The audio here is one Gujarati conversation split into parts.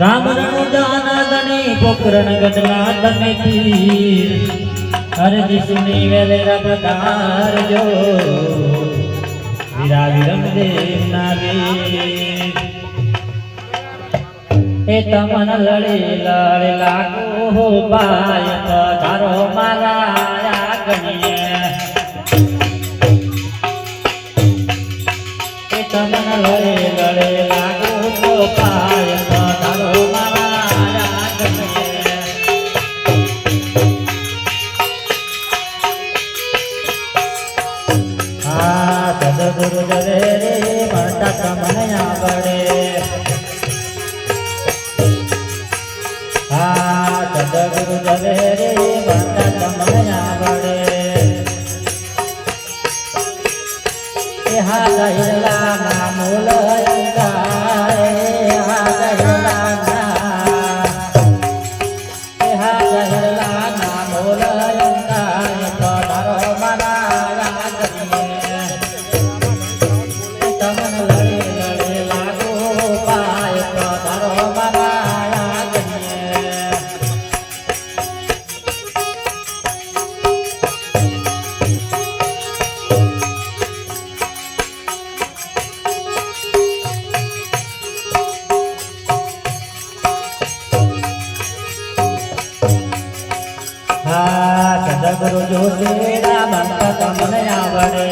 રામ રણુદાનાદની પોકરણ ગદલા તમે તીર. હર વિષ્ણુ વેલે રબકાર જો વિરા વિરમ દેવ નાવી એ તમન લડે લડે લાગો હો બાય તારો મારા. Yeah. રમતા તમને આવડે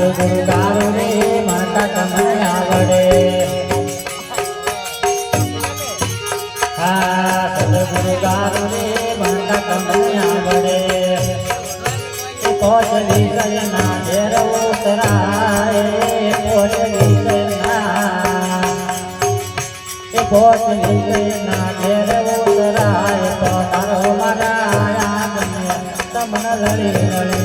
સાધુ ગુરુ ગારો રે માતા તમને આવડે. હા સદગુરુ ગારો રે માતા તમને આવડે કોચલી ગયના ઘેરો ઉતરાય. તમને લડી લડી.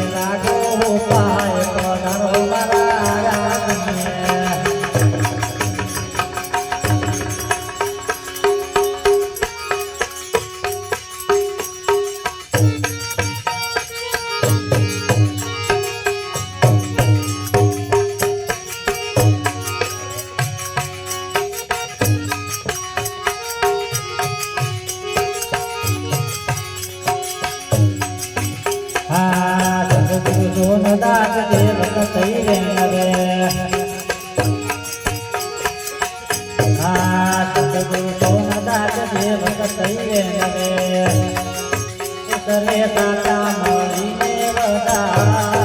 કરે કાતા મારી દેવતા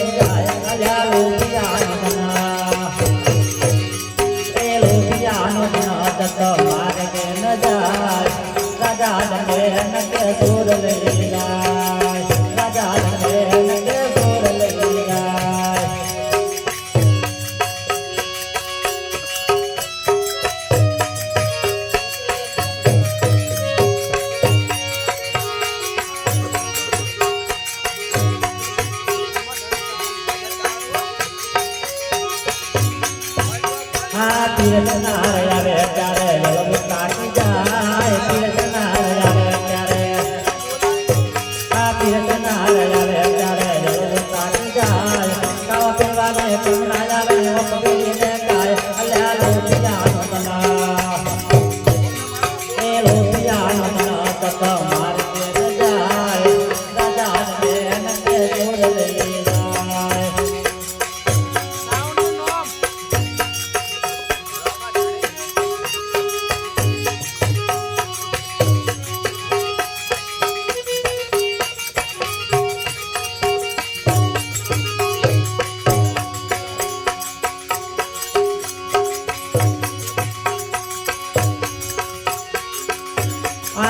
തീരത്തെ നാറയ വേട്ട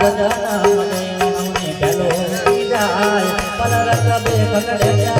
ભજન મને પેલો પલરક બે પકડે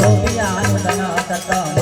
लोक आनंदना तता